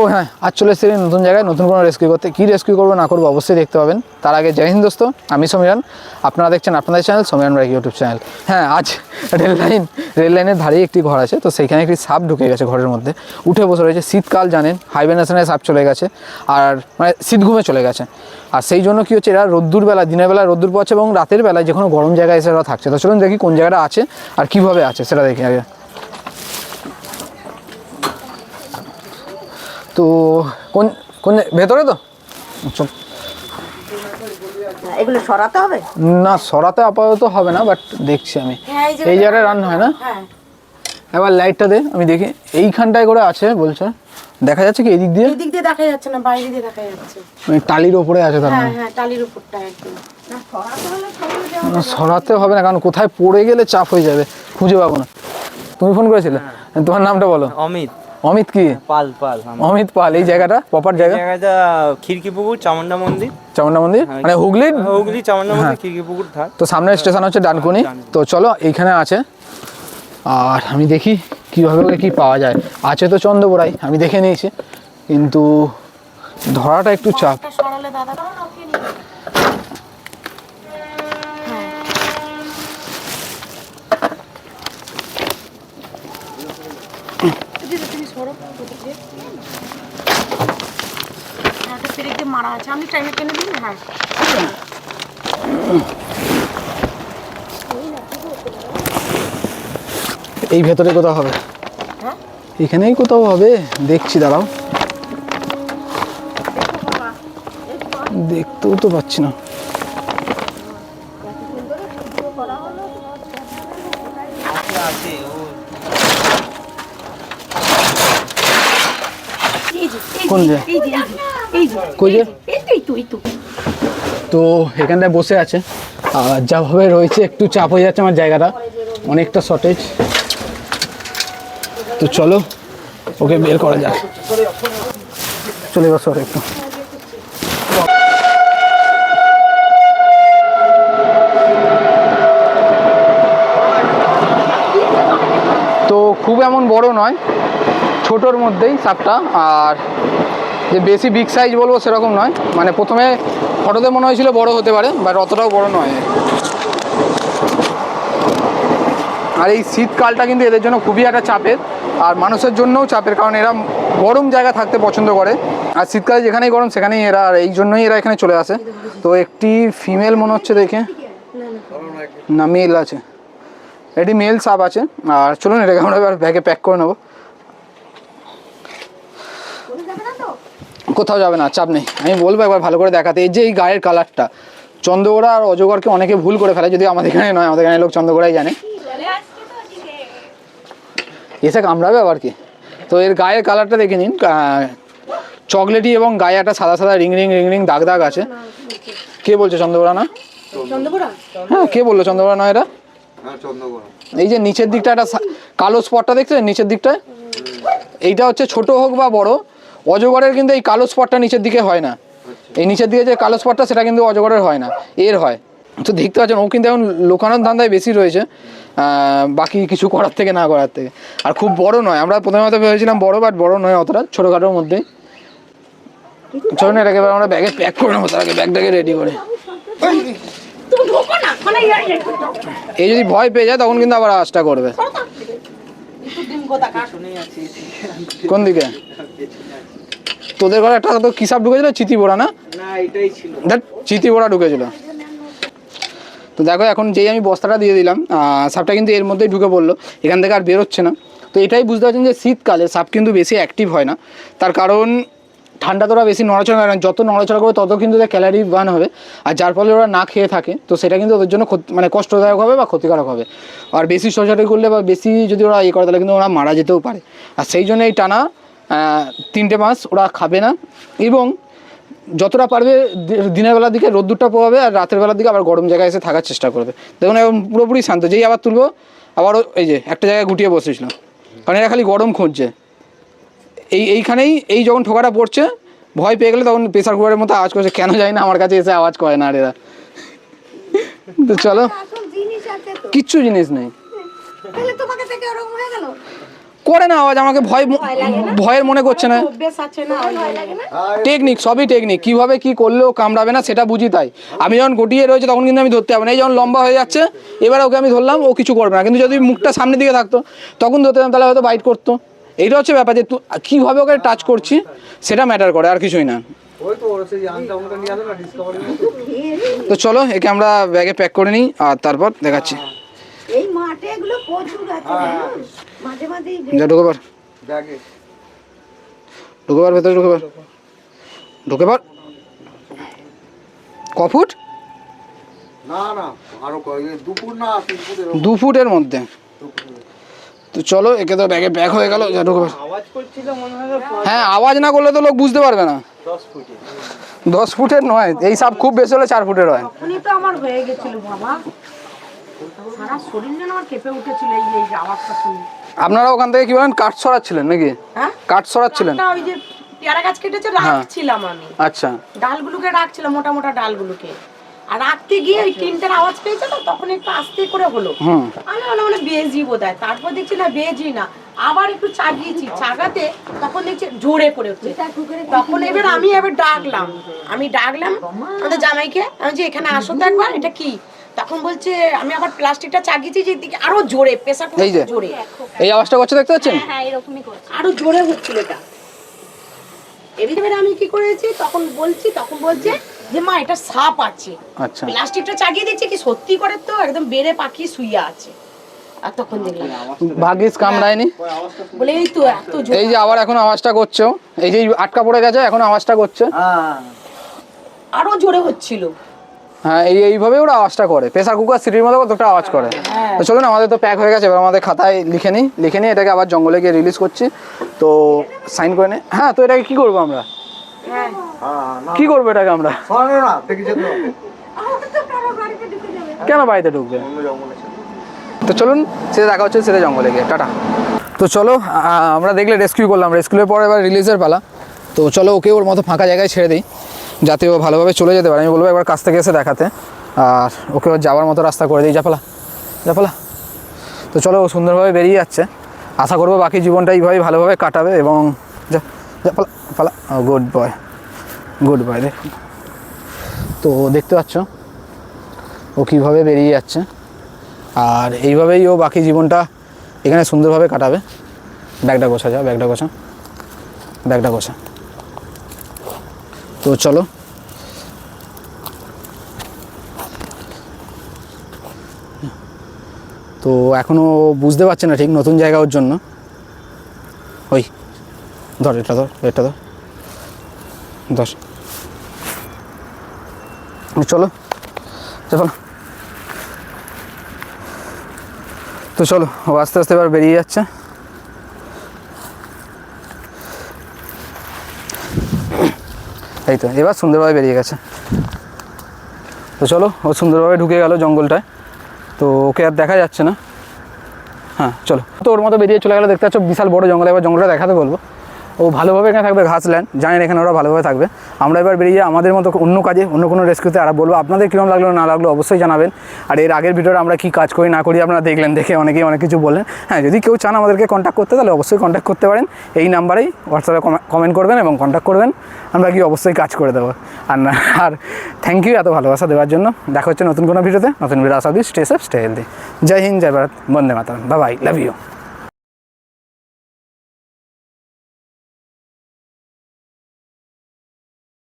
ও হ্যাঁ আজ চলে এসেছি নতুন জায়গায়, নতুন কোনো রেস্কিউ করতে। কী রেস্কিউ করব, না করব, অবশ্যই দেখতে পাবেন। তার আগে জয় হিন্দ দোস্ত, আমি সমীরন আপনারা দেখছেন আপনাদের channel Samiran Roy YouTube channel হ্যাঁ আজ রেল লাইন, রেল লাইনের ধারেই একটি ঘর আছে, তো সেইখানে একটি সাপ ঢুকে গেছে ঘরের মধ্যে। উঠে বসে রয়েছে, শীতকাল জানেন হাইবেনেশনে সাপ চলে গেছে, আর মানে শীত ঘুমে চলে গেছে। আর সেই জন্য কী হচ্ছে, এরা রোদ্দুর বেলা, দিনের বেলা রোদ্দুর পড়ছে এবং রাতের বেলায় যে কোনো গরম জায়গায় এসে এরা থাকছে। তো চলুন দেখি কোন জায়গাটা আছে আর কীভাবে আছে, সেটা দেখি আগে। তো কোন কোন ভেতরে তো? আচ্ছা। এগুলো সরাতে হবে? না সরাতে আপাতত হবে না বাট দেখছি আমি। হ্যাঁ, এই জায়গায় রান্না হয় না? হ্যাঁ। এবার লাইটটা দে আমি দেখি। এইখানটায় করে আছে বলছে। দেখা যাচ্ছে কি এদিক দিয়ে? এই দিক দিয়ে দেখা যাচ্ছে না বাইরে দিয়ে দেখা যাচ্ছে। মানে টালির ওপরে আছে তার হ্যাঁ মানে। হ্যাঁ টালির উপরটা একদম। না, সরাতে হবে না কারণ কোথায় পড়ে গেলে চাপ হয়ে যাবে খুঁজে পাবো না। তুমি ফোন করেছিলে? তোমার নামটা বলো। অমিত। অমিত কি? পাল পাল অমিত পাল এই জায়গাটা? প্রপার জায়গা? জায়গাটা খিড়কি পুকুর চামুন্ডা মন্দির। চামুন্ডা মন্দির? হ্যাঁ। মানে হুগলির হুগলি চামুন্ডা হ্যাঁ। মন্দির খিড়কি পুকুর ধার। তো সামনের স্টেশন হচ্ছে ডানকুনি। তো চলো এইখানে আছে। আর আমি দেখি কীভাবে ওকে কী পাওয়া যায়। আছে তো চন্দ্রবোড়াই আমি দেখে নিয়েছি। কিন্তু ধরাটা একটু চাপ। একটা পেরেক দিয়ে মারা আছে। টাইমে হ্যাঁ। এই ভেতরে কোথাও হবে। হ্যাঁ? এখানেই কোথাও হবে। দেখছি দাঁড়াও। দেখতেও তো পাচ্ছি না। আছে ও এই যে, এই কোন যে, যে? কই? তো, এখানটায় বসে আছে। আর যাভাবে রয়েছে একটু চাপ হয়ে যাচ্ছে আমার জায়গাটা। অনেকটা শর্টেজ তো চলো ওকে বের করা যাক। চলে বসো একটু। তো খুব এমন বড় নয়। ছোটোর মধ্যেই সাপটা আর যে বেশি বিগ সাইজ বলব সেরকম নয়। মানে প্রথমে ফটোতে মনে হয়েছিল বড় হতে পারে, বাট অতটাও বড় নয়। আর এই শীতকালটা কিন্তু এদের জন্য খুবই একটা চাপের, আর মানুষের জন্যও চাপের, কারণ এরা গরম জায়গা থাকতে পছন্দ করে। আর শীতকালে যেখানেই গরম, সেখানেই এরা, আর এই জন্যই এরা এখানে চলে আসে। তো একটি ফিমেল মনে হচ্ছে দেখে। না মেল আছে। এটি মেল সাপ আছে। আর চলুন, এটাকে আমরা এবার ব্যাগে প্যাক করে নেব। কোথাও যাবে না চাপ নেই। আমি বলব একবার ভালো করে দেখাতে। এই যে এই গায়ের কালারটা চন্দ্রগোড়া আর অজগরকে অনেকে ভুল করে ফেলে যদি আমাদের এখানে নয় আমাদের এখানে লোক চন্দ্রগোড়াই জানে। এসে কামড়াবে আবার কি? তো এর গায়ের কালারটা দেখে নিন চকলেটি এবং গায়ে একটা সাদা সাদা রিং রিং রিং রিং দাগ দাগ আছে। কে বলছে চন্দ্রগোড়া না? হ্যাঁ কে বলল চন্দ্রগোড়া নয় এটা? এই যে নিচের দিকটা একটা সা- কালো স্পটটা দেখছেন নিচের দিকটায়? এইটা হচ্ছে ছোট হোক বা বড় অজগরের কিন্তু এই কালো স্পটটা নিচের দিকে হয় না। এই নিচের দিকে যে কালো স্পটটা সেটা কিন্তু অজগরের হয় না। এর হয়। তো দেখতে পাচ্ছেন, ও কিন্তু এখন লোকানোর ধান্দায় বেশি রয়েছে। বাকি কিছু করার থেকে, না করার থেকে। আর খুব বড় নয়। আমরা প্রথমে হয়তো ভেবেছিলাম বড় বাট বড় নয় অতটা। ছোটোখাটোর মধ্যেই। চলুন এটাকে আমরা ব্যাগে প্যাক করে নেব। তার আগে ব্যাগটাকে রেডি করে। এই- যদি ভয় পেয়ে যায়, তখন কিন্তু আবার আশটা করবে। কোন দিকে? তোদের ঘরে একটা তো কিসাব ঢুকেছিল চিতি বোড়া না? এটাই ছিল। দেখ চিতি বোড়া ঢুকেছিল। তো দেখো এখন যেই আমি বস্তাটা দিয়ে দিলাম সাপটা কিন্তু এর মধ্যেই ঢুকে পড়ল এখান থেকে আর বেরোচ্ছে না। তো এটাই বুঝতে পারছেন যে শীতকালে সাপ কিন্তু বেশি অ্যাক্টিভ হয় না। তার কারণ ঠান্ডা তো ওরা বেশি নড়াচড়া করে না যত নড়াচড়া করবে তত কিন্তু ওদের ক্যালারি বার্ন হবে। আর যার ফলে ওরা না খেয়ে থাকে তো সেটা কিন্তু ওদের জন্য মানে কষ্টদায়ক হবে বা ক্ষতিকারক হবে। আর বেশি ছোটাছুটি করলে বা বেশি যদি ওরা ইয়ে করে তাহলে কিন্তু ওরা মারা যেতেও পারে। আর সেই জন্য এই টানা তিনটে মাস ওরা খাবে না। এবং যতটা পারবে দিনের বেলার দিকে রোদ্দুরটা পোয়াবে আর রাতের বেলার দিকে আবার গরম জায়গায় এসে থাকার চেষ্টা করবে। দেখুন এখন পুরোপুরি শান্ত। যেই আবার তুলবো আবার ও- এই যে একটা জায়গায় গুটিয়ে বসেছিল কারণ এরা খালি গরম খুঁজছে। এই এইখানেই এই যখন ঠোকাটা পড়ছে ভয় পেয়ে গেলে তখন প্রেসার কুকারের মতো আওয়াজ করছে কেন যায় না আমার কাছে এসে আওয়াজ করে না আর এরা। তো চলো। কিচ্ছু জিনিস নেই। করে না আওয়াজ আমাকে ভয় ভয়ের মনে করছে না। অভ্যেস আছে না। ভয় লাগে না? টেকনিক সবই টেকনিক। কীভাবে কি করলেও কামড়াবে না সেটা বুঝি তাই। আমি যখন গটিয়ে রয়েছে তখন কিন্তু আমি ধরতে পারব না। এই যখন লম্বা হয়ে যাচ্ছে এবার ওকে আমি ধরলাম ও কিছু করবে না। কিন্তু যদি মুখটা সামনের দিকে থাকতো তখন ধরতে তাহলে হয়তো বাইট করতো। এইটা হচ্ছে ব্যাপার যে তুই কীভাবে ওকে টাচ করছি সেটা ম্যাটার করে আর কিছুই না। তো ওর সেই আনটা ওটা নিয়ে আসো না ডিসকভারি তো চলো একে আমরা ব্যাগে প্যাক করে নিই আর তারপর দেখাচ্ছি। মাঠে এগুলো প্রচুর আছে মাঝে মাঝে যা ঢুকে পার ব্যাগে। ঢুকে পার ভেতরে ঢুকে পার ঢুকে পার ক ফুট? না না আরও কয় দুপুর না তিন ফুট দু ফুটের মধ্যে। তো চলো একে তো ব্যাগে প্যাক হয়ে গেল যা ঢুকে মনে হয় হ্যাঁ আওয়াজ না করলে তো লোক বুঝতে পারবে না। দশ ফুটের নয় এই সাপ খুব বেশি হলে চার ফুটের হয়। তো আমার হয়ে গেছিল বাবা সারা শরীর যেন আমার কেঁপে উঠেছিল এই এই আওয়াজটা শুনে। আপনারা ওখান থেকে কি বলেন কাঠ সরাচ্ছিলেন নাকি? হ্যাঁ? কাঠ সরাচ্ছিলেন? একটা ওই যে পেয়ারা গাছ কেটেছে রাখছিলাম আমি। আচ্ছা। ডালগুলোকে রাখছিলাম মোটা মোটা ডালগুলোকে। আর রাখতে গিয়ে ওই টিনটার আওয়াজ পেয়েছে তো তখন একটু আস্তে করে হলো। আমি মনে মনে বেজি বোধ হয় তারপর দেখছি না বেজি না। আবার একটু চাগিয়েছি চাগাতে তখন দেখছি জোরে করে তখন এবার আমি এবার ডাকলাম। আমি ডাকলাম আমাদের জামাইকে আমি যে এখানে আসো তো একবার এটা কি? তখন বলছে আমি আবার প্লাস্টিকটা চাগিয়েছি যে এদিকে আরও জোরে প্রেসার এই যে। জোরে। এই আওয়াজটা করছে দেখতে পাচ্ছেন? আরও জোরে হচ্ছিল এটা। এবার আমি কি করেছি তখন বলছি তখন বলছে যে মা এটা সাপ আছে। আচ্ছা। প্লাস্টিকটা চাগিয়ে দিচ্ছে কি সত্যি করে তো? একদম বেড়ে পাখি শুয়ে আছে। আর তখন দেখলাম ভাগ্যিস কামড়ায়নি বলে এই তো এত জোর। এই যে আবার এখন আওয়াজটা করছে। এই যে আটকা পড়ে গেছে এখন আওয়াজটা করছে। হ্যাঁ আরও জোরে হচ্ছিল। হ্যাঁ এই এইভাবে ওরা আওয়াজটা করে। প্রেসার কুকার সিটির মতো কতটা আওয়াজ করে। হ্যাঁ। তো চলুন আমাদের তো প্যাক হয়ে গেছে এবার আমাদের খাতায় লিখে নিই। লিখে নিই এটাকে আবার জঙ্গলে গিয়ে রিলিজ করছি। তো সাইন করে নে। হ্যাঁ তো এটাকে কি করব আমরা? হ্যাঁ। হ্যাঁ কি করব এটাকে আমরা? সরানো না দেখি যেত কেন বাড়িতে ঢুকবে। তো চলুন সেটা দেখা হচ্ছে সেটা জঙ্গলে গিয়ে। টাটা। তো চলো আমরা দেখলে রেস্কিউ করলাম। রেস্কিউর পর এবার রিলিজের পালা। তো চলো ওকে ওর মতো ফাঁকা জায়গায় ছেড়ে দিই, যাতে ও ভালোভাবে চলে যেতে পারে। আমি বলব একবার কাছ থেকে এসে দেখাতে। আর ওকে ওর যাওয়ার মতো রাস্তা করে দিই। জাপালা জাপালা তো চলো ও সুন্দরভাবে বেরিয়ে যাচ্ছে। আশা করব বাকি জীবনটা এইভাবেই ভালোভাবে কাটাবে এবং যা যা পালা পালা। গুড বয় গুড বয় দেখুন তো দেখতে পাচ্ছ, ও কীভাবে বেরিয়ে যাচ্ছে। আর এইভাবেই ও বাকি জীবনটা এখানে সুন্দরভাবে কাটাবে। ব্যাগটা গোছা যাও ব্যাগটা গোছা। ব্যাগটা গোছা। তো চলো। তো এখনও বুঝতে পারছে না ঠিক নতুন জায়গা ওর জন্য। ওই, ধর, এটা ধর এটা ধর। ধর। চলো চলো। তো চলো, ও আস্তে আস্তে এবার বেরিয়ে যাচ্ছে। এই তো, এবার সুন্দরভাবে বেরিয়ে গেছে। তো চলো, ও সুন্দরভাবে ঢুকে গেল জঙ্গলটায়। তো ওকে আর দেখা যাচ্ছে না। হ্যাঁ চলো। তো ওর মতো বেরিয়ে চলে গেলো, দেখতে পাচ্ছ বিশাল বড় জঙ্গল, এবার জঙ্গলটা দেখাতে বলব। ও ভালোভাবে এখানে থাকবে ঘাস ল্যান্ড জানেন এখানে ওরা ভালোভাবে থাকবে। আমরা এবার বেরিয়ে আমাদের মতো অন্য কাজে, অন্য কোনো রেস্কিউতে আর বলব, আপনাদের কীরকম লাগল না লাগল অবশ্যই জানাবেন। আর এর আগের ভিডিওটা আমরা কী কাজ করি না করি আপনারা দেখলেন, দেখে অনেকেই অনেক কিছু বললেন। হ্যাঁ যদি কেউ চান আমাদেরকে কন্ট্যাক্ট করতে, তাহলে অবশ্যই কন্ট্যাক্ট করতে পারেন। এই নাম্বারেই হোয়াটসঅ্যাপে কমেন্ট করবেন এবং কন্ট্যাক্ট করবেন। আমরা কি অবশ্যই কাজ করে দেবো। আর না, আর থ্যাংক ইউ এত ভালোবাসা দেওয়ার জন্য। দেখা হচ্ছে নতুন কোনো ভিডিওতে। নতুন ভিডিও আসা দিই স্টে সেফ স্টে হেলদি জয় হিন্দ, জয় ভারত। বন্দে মাতারাম। Babai love you